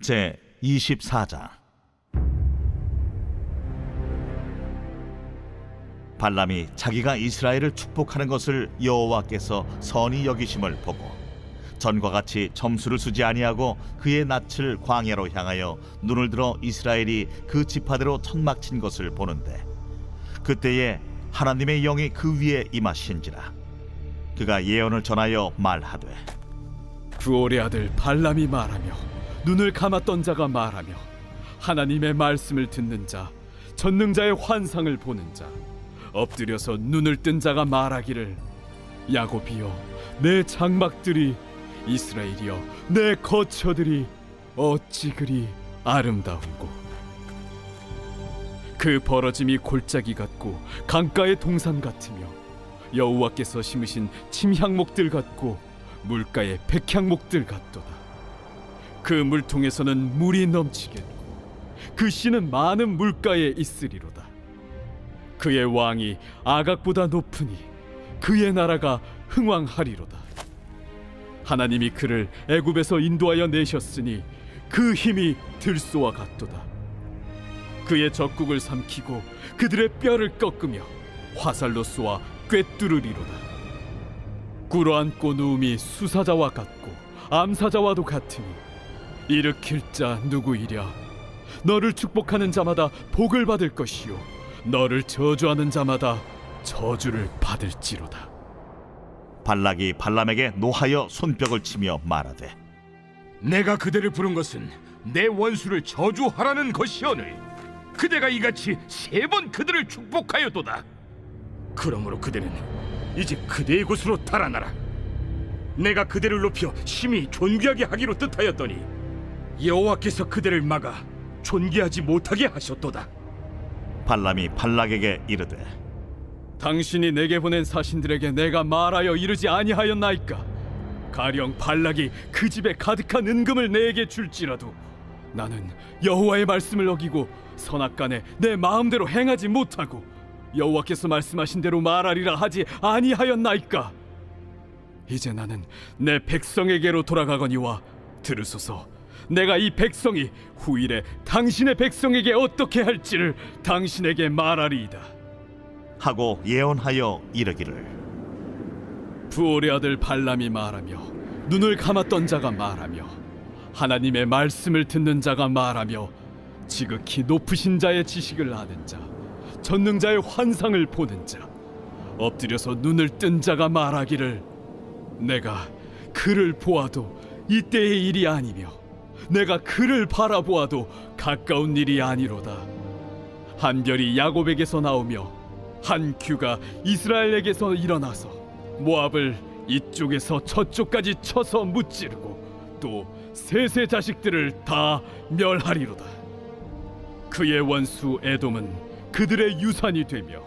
제 24장. 발람이 자기가 이스라엘을 축복하는 것을 여호와께서 선히 여기심을 보고 전과 같이 점수를 쓰지 아니하고 그의 낯을 광야로 향하여 눈을 들어 이스라엘이 그 지파대로 천막 친 것을 보는데 그때에 하나님의 영이 그 위에 임하신지라 그가 예언을 전하여 말하되 부올의 아들 발람이 말하며 눈을 감았던 자가 말하며 하나님의 말씀을 듣는 자 전능자의 환상을 보는 자 엎드려서 눈을 뜬 자가 말하기를 야곱이여 내 장막들이 이스라엘이여 내 거처들이 어찌 그리 아름다운고 그 벌어짐이 골짜기 같고 강가의 동산 같으며 여호와께서 심으신 침향목들 같고 물가의 백향목들 같도다. 그 물통에서는 물이 넘치겠고 그 씨는 많은 물가에 있으리로다. 그의 왕이 아각보다 높으니 그의 나라가 흥왕하리로다. 하나님이 그를 애굽에서 인도하여 내셨으니 그 힘이 들소와 같도다. 그의 적국을 삼키고 그들의 뼈를 꺾으며 화살로 쏘아 꿰뚫으리로다. 꿇어앉고 누움이 수사자와 같고 암사자와도 같으니 일으킬 자 누구이랴? 너를 축복하는 자마다 복을 받을 것이요. 너를 저주하는 자마다 저주를 받을지로다. 발락이 발람에게 노하여 손뼉을 치며 말하되 내가 그대를 부른 것은 내 원수를 저주하라는 것이오늘 그대가 이같이 세 번 그들을 축복하였도다. 그러므로 그대는 이제 그대의 곳으로 달아나라. 내가 그대를 높여 심히 존귀하게 하기로 뜻하였더니 여호와께서 그대를 막아 존귀하지 못하게 하셨도다. 발람이 발락에게 이르되 당신이 내게 보낸 사신들에게 내가 말하여 이르지 아니하였나이까? 가령 발락이 그 집에 가득한 은금을 내게 줄지라도 나는 여호와의 말씀을 어기고 선악간에 내 마음대로 행하지 못하고 여호와께서 말씀하신 대로 말하리라 하지 아니하였나이까? 이제 나는 내 백성에게로 돌아가거니와 들으소서 내가 이 백성이 후일에 당신의 백성에게 어떻게 할지를 당신에게 말하리이다. 하고 예언하여 이르기를. 부올의 아들 발람이 말하며 눈을 감았던 자가 말하며 하나님의 말씀을 듣는 자가 말하며 지극히 높으신 자의 지식을 아는 자 전능자의 환상을 보는 자 엎드려서 눈을 뜬 자가 말하기를 내가 그를 보아도 이때의 일이 아니며 내가 그를 바라보아도 가까운 일이 아니로다 한 별이 야곱에게서 나오며 한 규가 이스라엘에게서 일어나서 모압을 이쪽에서 저쪽까지 쳐서 무찌르고 또 셋의 자식들을 다 멸하리로다. 그의 원수 에돔은 그들의 유산이 되며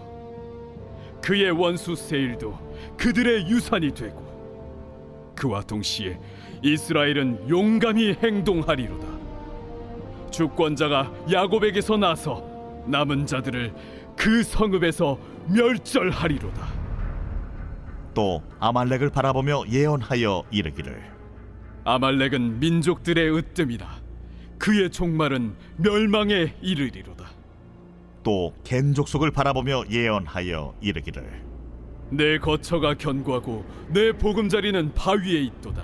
그의 원수 세일도 그들의 유산이 되고 그와 동시에 이스라엘은 용감히 행동하리로다. 주권자가 야곱에게서 나서 남은 자들을 그 성읍에서 멸절하리로다. 또 아말렉을 바라보며 예언하여 이르기를 아말렉은 민족들의 으뜸이라 그의 종말은 멸망에 이르리로다. 또 겐 족속을 바라보며 예언하여 이르기를 내 거처가 견고하고 내 보금자리는 바위에 있도다.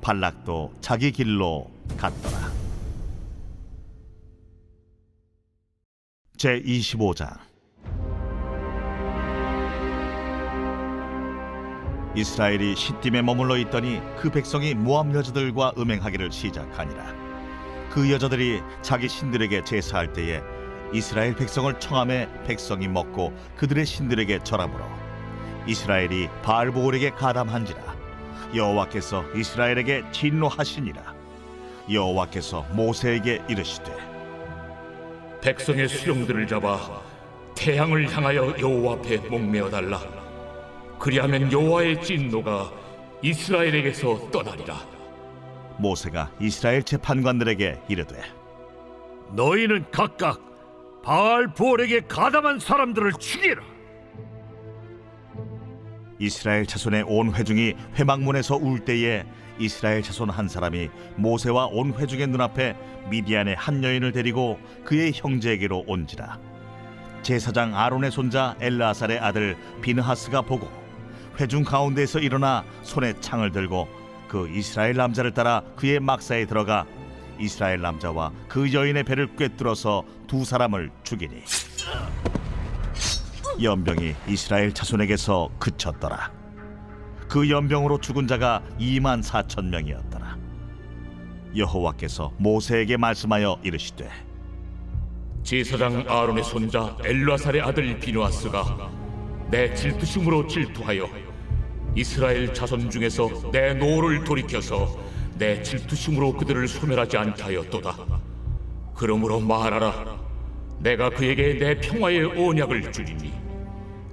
발락도 자기 길로 갔더라. 제 25장. 이스라엘이 시딤에 머물러 있더니 그 백성이 모압 여자들과 음행하기를 시작하니라. 그 여자들이 자기 신들에게 제사할 때에 이스라엘 백성을 청함에 백성이 먹고 그들의 신들에게 절함으로 이스라엘이 바알보올에게 가담한지라 여호와께서 이스라엘에게 진노하시니라 여호와께서 모세에게 이르시되 백성의 수령들을 잡아 태양을 향하여 여호와 앞에 목매어 달라. 그리하면 여호와의 진노가 이스라엘에게서 떠나리라. 모세가 이스라엘 재판관들에게 이르되 너희는 각각 바알 부올에게 가담한 사람들을 죽이라. 이스라엘 자손의 온 회중이 회막문에서 울 때에 이스라엘 자손 한 사람이 모세와 온 회중의 눈앞에 미디안의 한 여인을 데리고 그의 형제에게로 온지라. 제사장 아론의 손자 엘라살의 아들 비느하스가 보고 회중 가운데에서 일어나 손에 창을 들고 그 이스라엘 남자를 따라 그의 막사에 들어가 이스라엘 남자와 그 여인의 배를 꿰뚫어서 두 사람을 죽이니 연병이 이스라엘 자손에게서 그쳤더라. 그 연병으로 죽은 자가 2만 4천 명이었더라. 여호와께서 모세에게 말씀하여 이르시되 제사장 아론의 손자 엘라살의 아들 비누아스가 내 질투심으로 질투하여 이스라엘 자손 중에서 내 노를 돌이켜서 내 질투심으로 그들을 소멸하지 않게 하였도다. 그러므로 말하라. 내가 그에게 내 평화의 언약을 주리니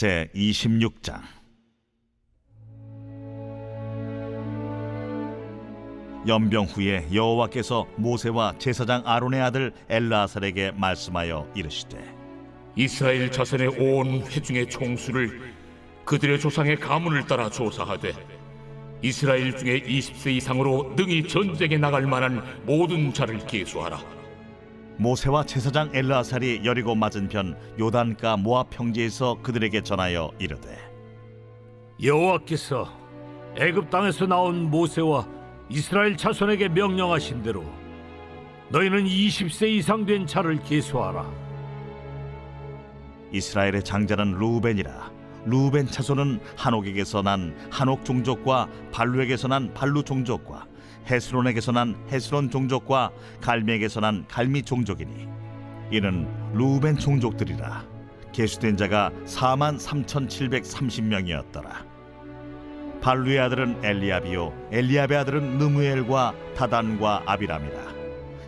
제 26장 연병 후에 여호와께서 모세와 제사장 아론의 아들 엘라살에게 말씀하여 이르시되 이스라엘 자손의 온 회중의 총수를 그들의 조상의 가문을 따라 조사하되 이스라엘 중에 20세 이상으로 능히 전쟁에 나갈 만한 모든 자를 계수하라. 모세와 제사장 엘라살이 여리고 맞은편 요단가 모압 평지에서 그들에게 전하여 이르되 여호와께서 애굽 땅에서 나온 모세와 이스라엘 자손에게 명령하신 대로 너희는 20세 이상 된 자를 계수하라. 이스라엘의 장자는 루벤이라 루벤 차손은 한옥에게서 난 한옥 종족과 발루에게서 난 발루 종족과 헤스론에게서 난 헤스론 종족과 갈미에게서 난 갈미 종족이니 이는 루벤 종족들이라. 계수된 자가 4만 3,730명이었더라. 발루의 아들은 엘리압이요 엘리압의 아들은 느무엘과 다단과 아비람이라.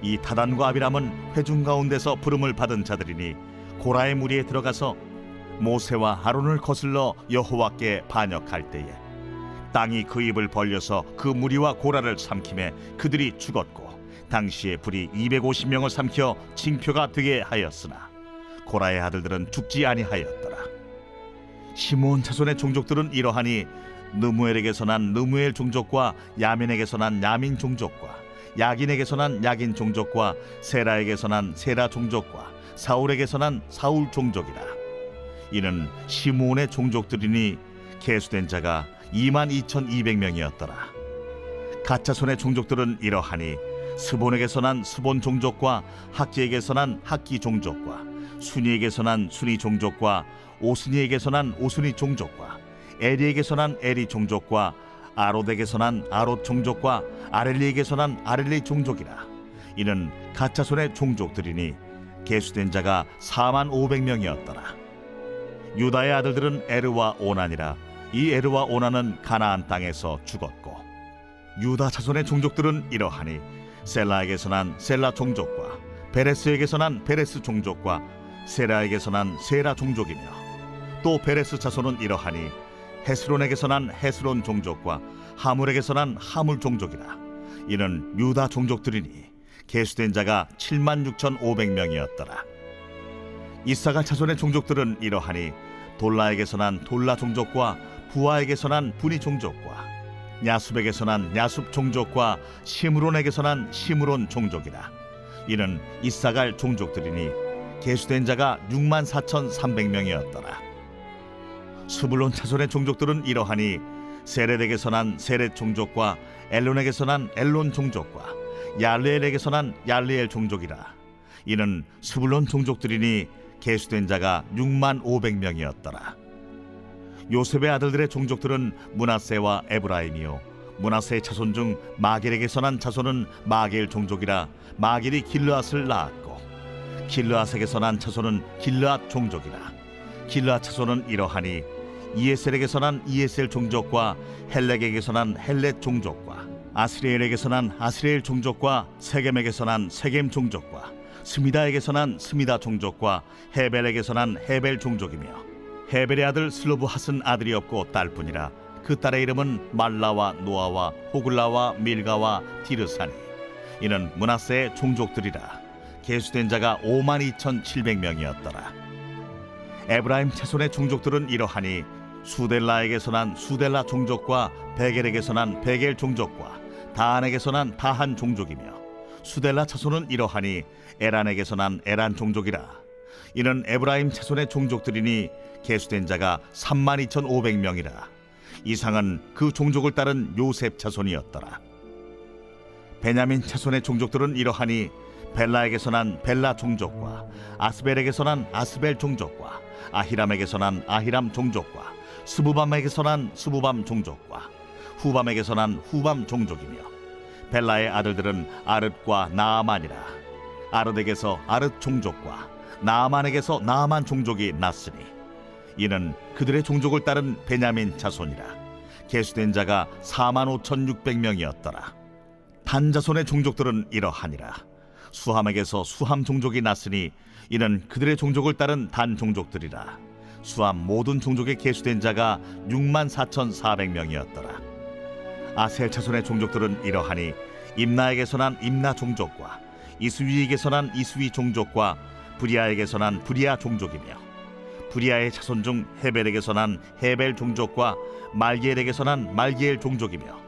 이 다단과 아비람은 회중 가운데서 부름을 받은 자들이니 고라의 무리에 들어가서 모세와 아론을 거슬러 여호와께 반역할 때에 땅이 그 입을 벌려서 그 무리와 고라를 삼킴에 그들이 죽었고 당시에 불이 250명을 삼켜 징표가 되게 하였으나 고라의 아들들은 죽지 아니하였더라. 시몬 자손의 종족들은 이러하니 느무엘에게서 난 느무엘 종족과 야민에게서 난 야민 종족과 야긴에게서 난 야긴 종족과 세라에게서 난 세라 종족과 사울에게서 난 사울 종족이라. 이는 시므온의 종족들이니 계수된 자가 2만 2,200명이었더라. 가짜 손의 종족들은 이러하니 스본에게서 난 스본 종족과 학기에게서 난 학기 종족과 순이에게서 난 순이 종족과 오순이에게서 난 오순이 종족과 에리에게서 난 에리 종족과 아롯에게서 난 아롯 종족과 아렐리에게서 난 아렐리 종족이라. 이는 가짜 손의 종족들이니 계수된 자가 4만 500명이었더라. 유다의 아들들은 에르와 오난이라 이 에르와 오난은 가나안 땅에서 죽었고 유다 자손의 종족들은 이러하니 셀라에게서 난 셀라 종족과 베레스에게서 난 베레스 종족과 세라에게서 난 세라 종족이며 또 베레스 자손은 이러하니 헤스론에게서 난 헤스론 종족과 하물에게서 난 하물 종족이라. 이는 유다 종족들이니 계수된 자가 7만 6천 5백 명이었더라. 이사갈 자손의 종족들은 이러하니 돌라에게서 난 돌라 종족과 부하에게서 난 분이 종족과 야숲에게서 난 야숲 종족과 시므론에게서 난 시므론 종족이라. 이는 이사갈 종족들이니 계수된 자가 6만 4천 3백명이었더라. 수불론 자손의 종족들은 이러하니 세렛에게서 난 세렛 종족과 엘론에게서 난 엘론 종족과 얄레엘에게서 난 얄레엘 종족이라. 이는 수불론 종족들이니 계수된 자가 6만 500명이었더라 요셉의 아들들의 종족들은 문하세와 에브라임이요. 문하세의 자손 중 마겔에게서 난 자손은 마겔 종족이라 마겔이 길르앗을 낳았고 길르앗에게서 난 자손은 길르앗 종족이라. 길르앗 자손은 이러하니 이에셀에게서 난 이에셀 종족과 헬렉에게서 난 헬렉 종족과 아스리엘에게서 난 아스리엘 종족과 세겜에게서 난 세겜 종족과 스미다에게서 난 스미다 종족과 헤벨에게서 난 헤벨 종족이며 헤벨의 아들 슬로브핫은 아들이 없고 딸뿐이라 그 딸의 이름은 말라와 노아와 호글라와 밀가와 디르사니 이는 문하세의 종족들이라 계수된 자가 5만 2천 7백명이었더라. 에브라임 자손의 종족들은 이러하니 수델라에게서 난 수델라 종족과 베겔에게서 난 베겔 종족과 다한에게서 난 다한 종족이며 수델라 자손은 이러하니 에란에게서 난 에란 종족이라 이는 에브라임 자손의 종족들이니 계수된 자가 3만 2천 5백명이라. 이상은 그 종족을 따른 요셉 자손이었더라. 베냐민 자손의 종족들은 이러하니 벨라에게서 난 벨라 종족과 아스벨에게서 난 아스벨 종족과 아히람에게서 난 아히람 종족과 스부밤에게서 난 스부밤 종족과 후밤에게서 난 후밤 종족이며 벨라의 아들들은 아릇과 나아만이라. 아릇에게서 아릇 종족과 나아만에게서 나아만 종족이 났으니 이는 그들의 종족을 따른 베냐민 자손이라. 계수된 자가 4만 5천 6백명이었더라. 단 자손의 종족들은 이러하니라. 수함에게서 수함 종족이 났으니 이는 그들의 종족을 따른 단 종족들이라. 수함 모든 종족에 계수된 자가 6만 4천 4백명이었더라. 아셀 자손의 종족들은 이러하니 임나에게서 난 임나 종족과 이스위에게서 난 이스위 종족과 브리아에게서 난 브리아 종족이며 브리아의 자손 중 헤벨에게서 난 헤벨 종족과 말기엘에게서 난 말기엘 종족이며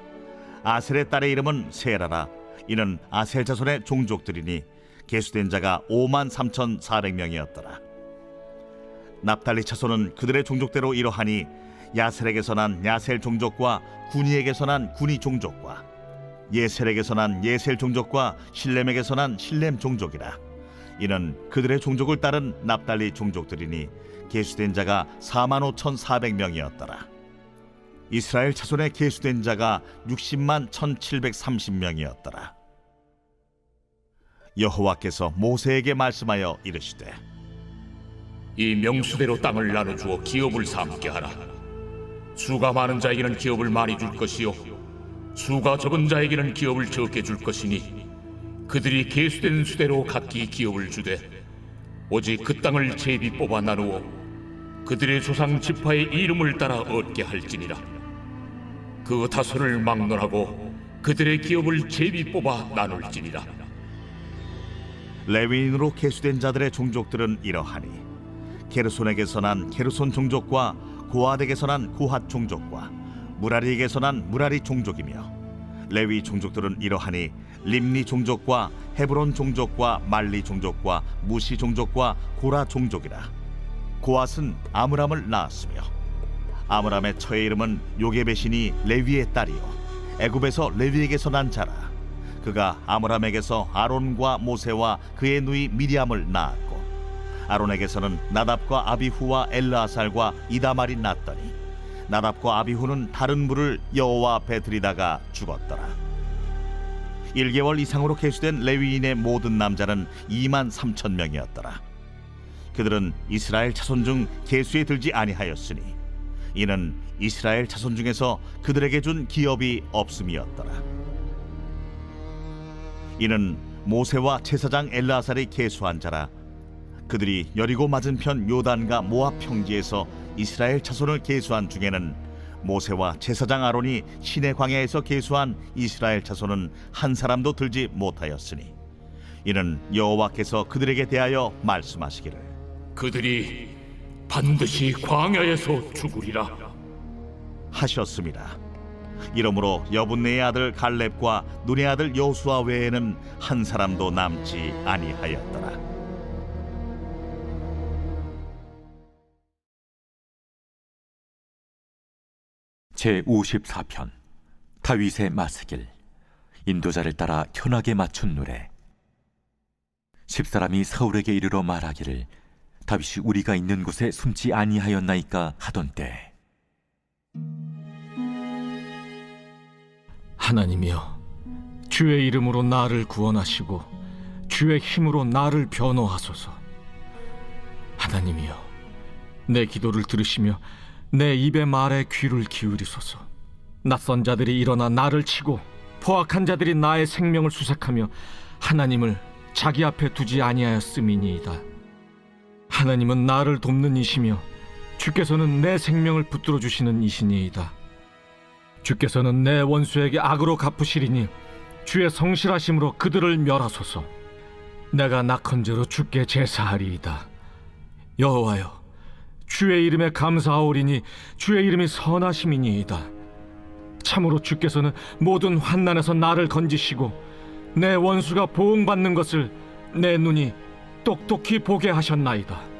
아셀의 딸의 이름은 세라라. 이는 아셀 자손의 종족들이니 계수된 자가 5만 3천 4백 명이었더라. 납달리 자손은 그들의 종족대로 이러하니 야셀에게서 난 야셀 종족과 구니에게서 난 구니 종족과 예셀에게서 난 예셀 종족과 실렘에게서 난 실렘 종족이라 이는 그들의 종족을 따른 납달리 종족들이니 계수된 자가 4만 5천 4백 명이었더라 이스라엘 자손의 계수된 자가 60만 1730명이었더라 여호와께서 모세에게 말씀하여 이르시되 이 명수대로 땅을 나눠 주어 기업을 삼게 하라. 수가 많은 자에게는 기업을 많이 줄 것이요, 수가 적은 자에게는 기업을 적게 줄 것이니 그들이 계수된 수대로 각기 기업을 주되 오직 그 땅을 제비 뽑아 나누어 그들의 조상 지파의 이름을 따라 얻게 할지니라. 그 다소를 막론하고 그들의 기업을 제비 뽑아 나눌지니라. 레위인으로 계수된 자들의 종족들은 이러하니 게르손에게서 난 게르손 종족과 고핫에게서 난 고핫 종족과 무라리에게서 난 무라리 종족이며 레위 종족들은 이러하니 림니 종족과 헤브론 종족과 말리 종족과 무시 종족과 고라 종족이라. 고핫은 아므람을 낳았으며 아므람의 처의 이름은 요게벳이니 레위의 딸이요. 애굽에서 레위에게서 난 자라. 그가 아므람에게서 아론과 모세와 그의 누이 미리암을 낳았고 아론에게서는 나답과 아비후와 엘르아살과 이다말이 낳더니 나답과 아비후는 다른 물을 여호와 앞에 들이다가 죽었더라. 1개월 이상으로 계수된 레위인의 모든 남자는 2만 3천 명이었더라. 그들은 이스라엘 자손 중 계수에 들지 아니하였으니 이는 이스라엘 자손 중에서 그들에게 준 기업이 없음이었더라. 이는 모세와 제사장 엘라살이 계수한 자라. 그들이 여리고 맞은편 요단과 모압 평지에서 이스라엘 자손을 계수한 중에는 모세와 제사장 아론이 신의 광야에서 계수한 이스라엘 자손은 한 사람도 들지 못하였으니 이는 여호와께서 그들에게 대하여 말씀하시기를 그들이 반드시 광야에서 죽으리라. 하셨습니다. 이러므로 여분네의 아들 갈렙과 눈의 아들 여수아 외에는 한 사람도 남지 아니하였더라. 제 54편 다윗의 마스길 인도자를 따라 현하게 맞춘 노래. 십사람이 사울에게 이르러 말하기를 다윗이 우리가 있는 곳에 숨지 아니하였나이까 하던 때. 하나님이여 주의 이름으로 나를 구원하시고 주의 힘으로 나를 변호하소서. 하나님이여 내 기도를 들으시며 내 입의 말에 귀를 기울이소서 낯선 자들이 일어나 나를 치고 포악한 자들이 나의 생명을 수색하며 하나님을 자기 앞에 두지 아니하였음이니이다 하나님은 나를 돕는 이시며 주께서는 내 생명을 붙들어 주시는 이시니이다 주께서는 내 원수에게 악으로 갚으시리니 주의 성실하심으로 그들을 멸하소서. 내가 낙헌제로 주께 제사하리이다. 여호와여, 주의 이름에 감사하오리니 주의 이름이 선하심이니이다. 참으로 주께서는 모든 환난에서 나를 건지시고 내 원수가 보응받는 것을 내 눈이 똑똑히 보게 하셨나이다.